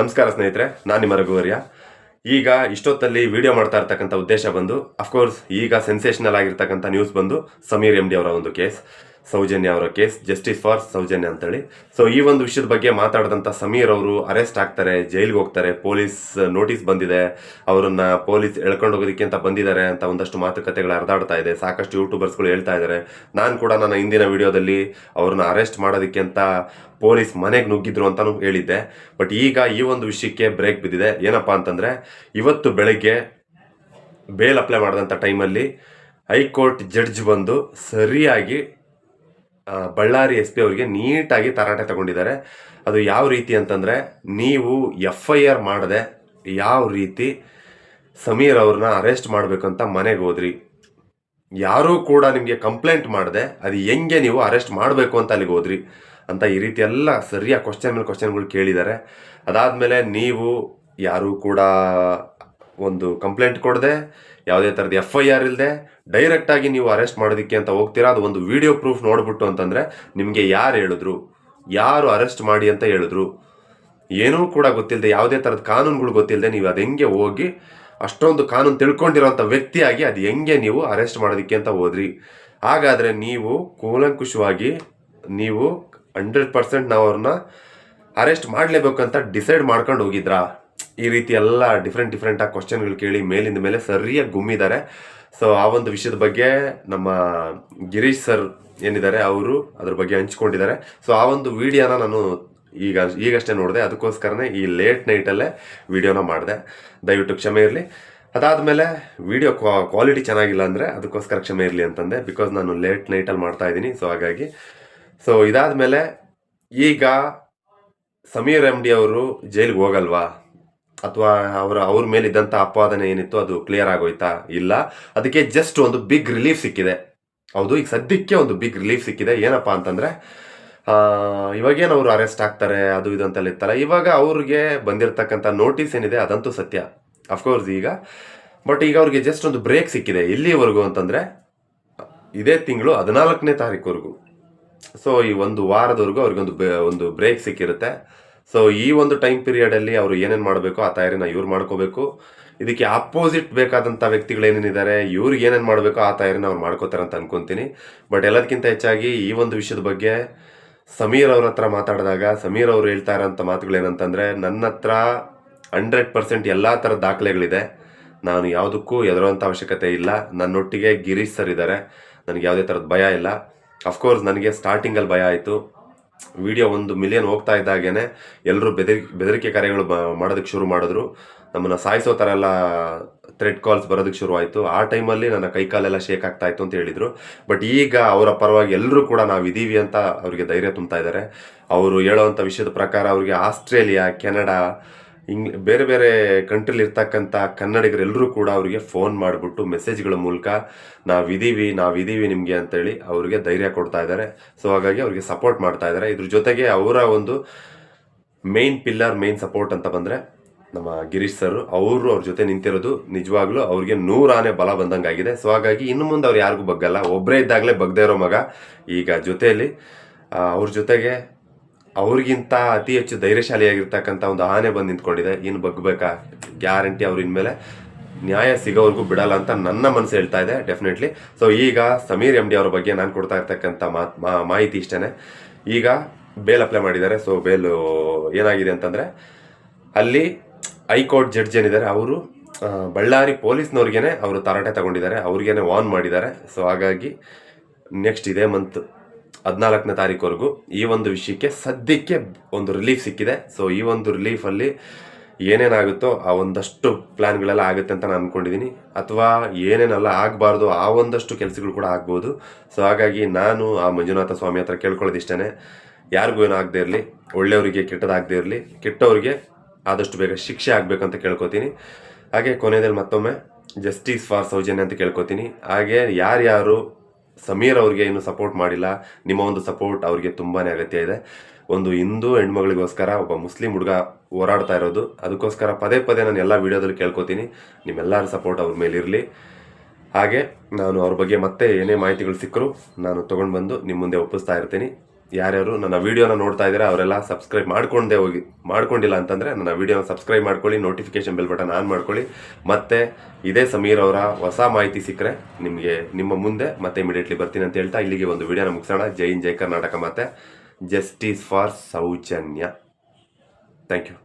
ನಮಸ್ಕಾರ ಸ್ನೇಹಿತರೆ, ನಾನು ನಿಮ್ಮ ರಘುವರ್ಯ. ಈಗ ಇಷ್ಟೊತ್ತಲ್ಲಿ ವಿಡಿಯೋ ಮಾಡ್ತಾ ಇರ್ತಕ್ಕಂಥ ಉದ್ದೇಶ ಬಂದು ಅಫ್ಕೋರ್ಸ್ ಈಗ ಸೆನ್ಸೇಷನಲ್ ಆಗಿರ್ತಕ್ಕಂಥ ನ್ಯೂಸ್ ಬಂದು, ಸಮೀರ್ ಎಂ ಡಿ ಅವರ ಒಂದು ಕೇಸ್ ಸೌಜನ್ಯ ಅವರ ಕೇಸ್ ಜಸ್ಟಿಸ್ ಫಾರ್ ಸೌಜನ್ಯ ಅಂತೇಳಿ. ಸೊ ಈ ಒಂದು ವಿಷಯದ ಬಗ್ಗೆ ಮಾತಾಡಿದಂಥ ಸಮೀರ್ ಅವರು ಅರೆಸ್ಟ್ ಆಗ್ತಾರೆ, ಜೈಲಿಗೆ ಹೋಗ್ತಾರೆ, ಪೊಲೀಸ್ ನೋಟಿಸ್ ಬಂದಿದೆ, ಅವರನ್ನ ಪೊಲೀಸ್ ಎಳ್ಕೊಂಡು ಹೋಗೋದಕ್ಕೆ ಅಂತ ಬಂದಿದ್ದಾರೆ ಅಂತ ಒಂದಷ್ಟು ಮಾತುಕತೆಗಳು ಹರಿದಾಡ್ತಾ ಇದೆ. ಸಾಕಷ್ಟು ಯೂಟ್ಯೂಬರ್ಸ್ಗಳು ಹೇಳ್ತಾ ಇದ್ದಾರೆ ನಾನು ಕೂಡ ನನ್ನ ಹಿಂದಿನ ವಿಡಿಯೋದಲ್ಲಿ ಅವ್ರನ್ನ ಅರೆಸ್ಟ್ ಮಾಡೋದಕ್ಕೆ ಅಂತ ಪೊಲೀಸ್ ಮನೆಗೆ ನುಗ್ಗಿದ್ರು ಅಂತಲೂ ಹೇಳಿದ್ದೆ. ಬಟ್ ಈಗ ಈ ಒಂದು ವಿಷಯಕ್ಕೆ ಬ್ರೇಕ್ ಬಿದ್ದಿದೆ. ಏನಪ್ಪ ಅಂತಂದರೆ, ಇವತ್ತು ಬೆಳಗ್ಗೆ ಬೇಲ್ ಅಪ್ಲೈ ಮಾಡಿದಂಥ ಟೈಮಲ್ಲಿ ಹೈಕೋರ್ಟ್ ಜಡ್ಜ್ ಬಂದು ಸರಿಯಾಗಿ ಬಳ್ಳಾರಿ ಎಸ್ ಪಿ ಅವರಿಗೆ ನೀಟಾಗಿ ತರಾಟೆ ತಗೊಂಡಿದ್ದಾರೆ. ಅದು ಯಾವ ರೀತಿ ಅಂತಂದರೆ ನೀವು ಎಫ್ ಐ ಆರ್ ಮಾಡದೆ ಯಾವ ರೀತಿ ಸಮೀರ್ ಅವ್ರನ್ನ ಅರೆಸ್ಟ್ ಮಾಡಬೇಕು ಅಂತ ಮನೆಗೆ ಹೋದ್ರಿ. ಯಾರೂ ಕೂಡ ನಿಮಗೆ ಕಂಪ್ಲೇಂಟ್ ಮಾಡದೆ ಅದು ಹೆಂಗೆ ನೀವು ಅರೆಸ್ಟ್ ಮಾಡಬೇಕು ಅಂತ ಅಲ್ಲಿಗೆ ಹೋದ್ರಿ ಅಂತ ಈ ರೀತಿ ಎಲ್ಲ ಸರಿಯಾಗಿ ಕ್ವಶನ್ ಮೇಲೆ ಕ್ವಶನ್ಗಳು ಕೇಳಿದ್ದಾರೆ. ಅದಾದಮೇಲೆ ನೀವು ಯಾರೂ ಕೂಡ ಒಂದು ಕಂಪ್ಲೇಂಟ್ ಕೊಡದೆ, ಯಾವುದೇ ಥರದ ಎಫ್ ಐ ಆರ್ ಇಲ್ಲದೆ ಡೈರೆಕ್ಟಾಗಿ ನೀವು ಅರೆಸ್ಟ್ ಮಾಡೋದಕ್ಕೆ ಅಂತ ಹೋಗ್ತೀರಾ? ಅದು ಒಂದು ವಿಡಿಯೋ ಪ್ರೂಫ್ ನೋಡ್ಬಿಟ್ಟು ಅಂತಂದರೆ ನಿಮಗೆ ಯಾರು ಹೇಳಿದ್ರು? ಯಾರು ಅರೆಸ್ಟ್ ಮಾಡಿ ಅಂತ ಹೇಳಿದ್ರು? ಏನೂ ಕೂಡ ಗೊತ್ತಿಲ್ಲದೆ ಯಾವುದೇ ಥರದ ಕಾನೂನುಗಳು ಗೊತ್ತಿಲ್ಲದೆ ನೀವು ಅದು ಹೆಂಗೆ ಹೋಗಿ ಅಷ್ಟೊಂದು ಕಾನೂನು ತಿಳ್ಕೊಂಡಿರೋಂಥ ವ್ಯಕ್ತಿಯಾಗಿ ಅದು ಹೆಂಗೆ ನೀವು ಅರೆಸ್ಟ್ ಮಾಡೋದಕ್ಕೆ ಅಂತ ಹೋದ್ರಿ? ಹಾಗಾದರೆ ನೀವು ಕೂಲಂಕುಷವಾಗಿ ನೀವು ಹಂಡ್ರೆಡ್ ಪರ್ಸೆಂಟ್ ನಾವು ಅವ್ರನ್ನ ಅರೆಸ್ಟ್ ಮಾಡಲೇಬೇಕಂತ ಡಿಸೈಡ್ ಮಾಡ್ಕೊಂಡು ಹೋಗಿದ್ರಾ? ಈ ರೀತಿ ಎಲ್ಲ ಡಿಫ್ರೆಂಟ್ ಡಿಫ್ರೆಂಟ್ ಆಗಿ ಕ್ವಶನ್ಗಳು ಕೇಳಿ ಮೇಲಿಂದ ಮೇಲೆ ಸರಿಯಾಗಿ ಗುಮ್ಮಿದ್ದಾರೆ. ಸೊ ಆ ಒಂದು ವಿಷಯದ ಬಗ್ಗೆ ನಮ್ಮ ಗಿರೀಶ್ ಸರ್ ಏನಿದ್ದಾರೆ, ಅವರು ಅದ್ರ ಬಗ್ಗೆ ಹಂಚ್ಕೊಂಡಿದ್ದಾರೆ. ಸೊ ಆ ಒಂದು ವಿಡಿಯೋನ ನಾನು ಈಗ, ಈಗಷ್ಟೇ ನೋಡಿದೆ. ಅದಕ್ಕೋಸ್ಕರನೇ ಈ ಲೇಟ್ ನೈಟಲ್ಲೇ ವಿಡಿಯೋನ ಮಾಡಿದೆ. ದಯವಿಟ್ಟು ಕ್ಷಮೆ ಇರಲಿ. ಅದಾದಮೇಲೆ ವಿಡಿಯೋ ಕ್ವಾಲಿಟಿ ಚೆನ್ನಾಗಿಲ್ಲ ಅಂದರೆ ಅದಕ್ಕೋಸ್ಕರ ಕ್ಷಮೆ ಇರಲಿ ಅಂತಂದೆ. ಬಿಕಾಸ್ ನಾನು ಲೇಟ್ ನೈಟಲ್ಲಿ ಮಾಡ್ತಾ ಇದ್ದೀನಿ ಸೊ ಹಾಗಾಗಿ. ಸೊ ಇದಾದಮೇಲೆ ಈಗ ಸಮೀರ್ ಎಂ ಡಿ ಅವರು ಜೈಲಿಗೆ ಹೋಗಲ್ವಾ? ಅಥವಾ ಅವರ, ಅವ್ರ ಮೇಲಿದ್ದಂಥ ಅಪವಾದನೆ ಏನಿತ್ತು ಅದು ಕ್ಲಿಯರ್ ಆಗೋಯ್ತಾ? ಇಲ್ಲ. ಅದಕ್ಕೆ ಜಸ್ಟ್ ಒಂದು ಬಿಗ್ ರಿಲೀಫ್ ಸಿಕ್ಕಿದೆ. ಹೌದು, ಈಗ ಸದ್ಯಕ್ಕೆ ಒಂದು ಬಿಗ್ ರಿಲೀಫ್ ಸಿಕ್ಕಿದೆ. ಏನಪ್ಪ ಅಂತಂದರೆ ಇವಾಗೇನು ಅವರು ಅರೆಸ್ಟ್ ಆಗ್ತಾರೆ, ಅದು ಇದು ಅಂತೆಲ್ಲ ಇತ್ತಲ್ಲ. ಇವಾಗ ಅವ್ರಿಗೆ ಬಂದಿರತಕ್ಕಂಥ ನೋಟಿಸ್ ಏನಿದೆ, ಅದಂತೂ ಸತ್ಯ. ಅಫ್ಕೋರ್ಸ್ ಈಗ. ಬಟ್ ಈಗ ಅವ್ರಿಗೆ ಜಸ್ಟ್ ಒಂದು ಬ್ರೇಕ್ ಸಿಕ್ಕಿದೆ. ಇಲ್ಲಿವರೆಗೂ ಅಂತಂದರೆ, ಇದೇ ತಿಂಗಳು ಹದಿನಾಲ್ಕನೇ ತಾರೀಕುವರೆಗೂ. ಸೊ ಈ ಒಂದು ವಾರದವರೆಗೂ ಅವ್ರಿಗೊಂದು ಒಂದು ಬ್ರೇಕ್ ಸಿಕ್ಕಿರುತ್ತೆ. ಸೊ ಈ ಒಂದು ಟೈಮ್ ಪೀರಿಯಡಲ್ಲಿ ಅವರು ಏನೇನು ಮಾಡಬೇಕು, ಆ ತಯಾರಿನ ಇವ್ರು ಮಾಡ್ಕೋಬೇಕು. ಇದಕ್ಕೆ ಅಪೋಸಿಟ್ ಬೇಕಾದಂಥ ವ್ಯಕ್ತಿಗಳು ಏನೇನಿದ್ದಾರೆ ಇವ್ರಿಗೆ ಏನೇನು ಮಾಡಬೇಕು, ಆ ತಯಾರಿನ ಅವ್ರು ಮಾಡ್ಕೋತಾರೆ ಅಂತ ಅನ್ಕೊಂತೀನಿ. ಬಟ್ ಎಲ್ಲದಕ್ಕಿಂತ ಹೆಚ್ಚಾಗಿ ಈ ಒಂದು ವಿಷಯದ ಬಗ್ಗೆ ಸಮೀರ್ ಅವ್ರ ಹತ್ರ ಮಾತಾಡಿದಾಗ, ಸಮೀರ್ ಅವರು ಹೇಳ್ತಾ ಇರೋಂಥ ಮಾತುಗಳು ಏನಂತಂದರೆ, ನನ್ನ ಹತ್ರ ಹಂಡ್ರೆಡ್ ಪರ್ಸೆಂಟ್ ಎಲ್ಲ ಥರದ ದಾಖಲೆಗಳಿದೆ. ನಾನು ಯಾವುದಕ್ಕೂ ಹೆದರುವಂಥ ಅವಶ್ಯಕತೆ ಇಲ್ಲ. ನನ್ನೊಟ್ಟಿಗೆ ಗಿರೀಶ್ ಸರ್ ಇದ್ದಾರೆ ನನಗೆ ಯಾವುದೇ ಥರದ ಭಯ ಇಲ್ಲ. ಅಫ್ಕೋರ್ಸ್ ನನಗೆ ಸ್ಟಾರ್ಟಿಂಗಲ್ಲಿ ಭಯ ಆಯಿತು. ವಿಡಿಯೋ ಒಂದು ಮಿಲಿಯನ್ ಹೋಗ್ತಾ ಇದ್ದಾಗೇನೆ ಎಲ್ಲರೂ ಬೆದರಿ, ಬೆದರಿಕೆ ಕಾರ್ಯಗಳು ಮಾಡೋದಕ್ಕೆ ಶುರು ಮಾಡಿದ್ರು. ನಮ್ಮನ್ನು ಸಾಯಿಸೋ ಥರ ಎಲ್ಲ ಥ್ರೆಡ್ ಕಾಲ್ಸ್ ಬರೋದಕ್ಕೆ ಶುರುವಾಯಿತು ಆ ಟೈಮಲ್ಲಿ ನನ್ನ ಕೈಕಾಲೆಲ್ಲ ಶೇಕ್ ಆಗ್ತಾ ಇತ್ತು ಅಂತ ಹೇಳಿದರು. ಬಟ್ ಈಗ ಅವರ ಪರವಾಗಿ ಎಲ್ಲರೂ ಕೂಡ ನಾವು ಇದ್ದೀವಿ ಅಂತ ಅವರಿಗೆ ಧೈರ್ಯ ತುಂಬ್ತಾ ಇದ್ದಾರೆ. ಅವರು ಹೇಳೋವಂಥ ವಿಷಯದ ಪ್ರಕಾರ ಅವರಿಗೆ ಆಸ್ಟ್ರೇಲಿಯಾ, ಕೆನಡಾ ಇಂಗ್ ಬೇರೆ ಬೇರೆ ಕಂಟ್ರಿಲಿ ಇರ್ತಕ್ಕಂಥ ಕನ್ನಡಿಗರೆಲ್ಲರೂ ಕೂಡ ಅವರಿಗೆ ಫೋನ್ ಮಾಡಿಬಿಟ್ಟು ಮೆಸೇಜ್ಗಳ ಮೂಲಕ ನಾವಿದ್ದೀವಿ ನಾವಿದ್ದೀವಿ ನಿಮಗೆ ಅಂತೇಳಿ ಅವರಿಗೆ ಧೈರ್ಯ ಕೊಡ್ತಾ ಇದ್ದಾರೆ. ಸೊ ಹಾಗಾಗಿ ಅವರಿಗೆ ಸಪೋರ್ಟ್ ಮಾಡ್ತಾ ಇದ್ದಾರೆ. ಇದ್ರ ಜೊತೆಗೆ ಅವರ ಒಂದು ಮೇನ್ ಪಿಲ್ಲರ್ ಮೇನ್ ಸಪೋರ್ಟ್ ಅಂತ ಬಂದರೆ ನಮ್ಮ ಗಿರೀಶ್ ಸರ್ ಅವರು ಅವ್ರ ಜೊತೆ ನಿಂತಿರೋದು ನಿಜವಾಗ್ಲೂ ಅವ್ರಿಗೆ ನೂರಾನೆ ಬಲ ಬಂದಂಗಾಗಿದೆ. ಸೊ ಹಾಗಾಗಿ ಇನ್ನು ಮುಂದೆ ಅವ್ರು ಯಾರಿಗೂ ಬಗ್ಗಲ್ಲ. ಒಬ್ಬರೇ ಇದ್ದಾಗಲೇ ಬಗ್ದೇ ಇರೋ ಮಗ ಈಗ ಜೊತೆಯಲ್ಲಿ ಅವ್ರ ಜೊತೆಗೆ ಅವ್ರಿಗಿಂತ ಅತಿ ಹೆಚ್ಚು ಧೈರ್ಯಶಾಲಿಯಾಗಿರ್ತಕ್ಕಂಥ ಒಂದು ಆನೆ ಬಂದು ನಿಂತ್ಕೊಂಡಿದೆ. ಇನ್ನು ಬಗ್ಬೇಕಾ? ಗ್ಯಾರಂಟಿ ಅವ್ರ ಇನ್ಮೇಲೆ ನ್ಯಾಯ ಸಿಗೋವರೆಗೂ ಬಿಡಲ್ಲ ಅಂತ ನನ್ನ ಮನಸ್ಸು ಹೇಳ್ತಾ ಇದೆ ಡೆಫಿನೆಟ್ಲಿ ಸೊ ಈಗ ಸಮೀರ್ ಎಂ ಡಿ ಅವ್ರ ಬಗ್ಗೆ ನಾನು ಕೊಡ್ತಾ ಇರ್ತಕ್ಕಂಥ ಮಾಹಿತಿ ಇಷ್ಟೇ ಈಗ ಬೇಲ್ ಅಪ್ಲೈ ಮಾಡಿದ್ದಾರೆ. ಸೊ ಬೇಲು ಏನಾಗಿದೆ ಅಂತಂದರೆ, ಅಲ್ಲಿ ಹೈಕೋರ್ಟ್ ಜಡ್ಜ್ ಏನಿದ್ದಾರೆ, ಅವರು ಬಳ್ಳಾರಿ ಪೊಲೀಸ್ನವ್ರಿಗೇನೆ ಅವರು ತರಾಟೆ ತಗೊಂಡಿದ್ದಾರೆ. ಅವ್ರಿಗೇನೆ ವಾನ್ ಮಾಡಿದ್ದಾರೆ. ಸೊ ಹಾಗಾಗಿ ನೆಕ್ಸ್ಟ್ ಇದೇ ಮಂತ್ ಹದಿನಾಲ್ಕನೇ ತಾರೀಕುವರೆಗೂ ಈ ಒಂದು ವಿಷಯಕ್ಕೆ ಸದ್ಯಕ್ಕೆ ಒಂದು ರಿಲೀಫ್ ಸಿಕ್ಕಿದೆ. ಸೊ ಈ ಒಂದು ರಿಲೀಫಲ್ಲಿ ಏನೇನಾಗುತ್ತೋ ಆ ಒಂದಷ್ಟು ಪ್ಲ್ಯಾನ್ಗಳೆಲ್ಲ ಆಗುತ್ತೆ ಅಂತ ನಾನು ಅಂದ್ಕೊಂಡಿದ್ದೀನಿ ಅಥವಾ ಏನೇನೆಲ್ಲ ಆಗಬಾರ್ದು ಆ ಒಂದಷ್ಟು ಕೆಲಸಗಳು ಕೂಡ ಆಗ್ಬೋದು. ಸೊ ಹಾಗಾಗಿ ನಾನು ಆ ಮಂಜುನಾಥ ಸ್ವಾಮಿ ಹತ್ರ ಕೇಳ್ಕೊಳ್ಳೋದಿಷ್ಟೇ ಯಾರಿಗೂ ಏನೂ ಆಗದೆ ಇರಲಿ, ಒಳ್ಳೆಯವರಿಗೆ ಕೆಟ್ಟದಾಗದೇ ಇರಲಿ, ಕೆಟ್ಟವರಿಗೆ ಆದಷ್ಟು ಬೇಗ ಶಿಕ್ಷೆ ಆಗಬೇಕಂತ ಕೇಳ್ಕೊತೀನಿ. ಹಾಗೆ ಕೊನೆಯಲ್ಲಿ ಮತ್ತೊಮ್ಮೆ ಜಸ್ಟಿಸ್ ಫಾರ್ ಸೌಜನ್ಯ ಅಂತ ಕೇಳ್ಕೊತೀನಿ. ಹಾಗೆ ಯಾರ್ಯಾರು ಸಮೀರ್ ಅವ್ರಿಗೆ ಇನ್ನೂ ಸಪೋರ್ಟ್ ಮಾಡಿಲ್ಲ. ನಿಮ್ಮ ಒಂದು ಸಪೋರ್ಟ್ ಅವ್ರಿಗೆ ತುಂಬಾ ಅಗತ್ಯ ಇದೆ. ಒಂದು ಹಿಂದೂ ಹೆಣ್ಮಗಳಿಗೋಸ್ಕರ ಒಬ್ಬ ಮುಸ್ಲಿಂ ಹುಡುಗ ಹೋರಾಡ್ತಾ ಇರೋದು. ಅದಕ್ಕೋಸ್ಕರ ಪದೇ ಪದೇ ನಾನು ಎಲ್ಲ ವೀಡಿಯೋದಲ್ಲಿ ಕೇಳ್ಕೊತೀನಿ. ನಿಮ್ಮೆಲ್ಲರ ಸಪೋರ್ಟ್ ಅವ್ರ ಮೇಲೆ ಇರಲಿ. ಹಾಗೆ ನಾನು ಅವ್ರ ಬಗ್ಗೆ ಮತ್ತೆ ಏನೇ ಮಾಹಿತಿಗಳು ಸಿಕ್ಕರೂ ನಾನು ತೊಗೊಂಡು ಬಂದು ನಿಮ್ಮ ಮುಂದೆ ಒಪ್ಪಿಸ್ತಾ ಇರ್ತೀನಿ. ಯಾರ್ಯಾರು ನನ್ನ ವೀಡಿಯೋನ ನೋಡ್ತಾ ಇದ್ದಾರೆ, ಅವರೆಲ್ಲ ಸಬ್ಸ್ಕ್ರೈಬ್ ಮಾಡ್ಕೊಂಡೇ ಹೋಗಿ. ಮಾಡ್ಕೊಂಡಿಲ್ಲ ಅಂತಂದರೆ ನನ್ನ ವೀಡಿಯೋನ ಸಬ್ಸ್ಕ್ರೈಬ್ ಮಾಡ್ಕೊಳ್ಳಿ ನೋಟಿಫಿಕೇಷನ್ ಬೆಲ್ ಬಟನ್ ಆನ್ ಮಾಡ್ಕೊಳ್ಳಿ. ಮತ್ತೆ ಇದೇ ಸಮೀರ್ ಅವರ ಹೊಸ ಮಾಹಿತಿ ಸಿಕ್ಕರೆ ನಿಮಗೆ ನಿಮ್ಮ ಮುಂದೆ ಮತ್ತೆ ಇಮಿಡಿಯೇಟ್ಲಿ ಬರ್ತೀನಿ ಅಂತ ಹೇಳ್ತಾ ಇಲ್ಲಿಗೆ ಒಂದು ವಿಡಿಯೋನ ಮುಗಿಸೋಣ. ಜೈ ಇನ್ ಜೈ ಕರ್ನಾಟಕ ಮತ್ತೆ justice for Soujanya. Thank you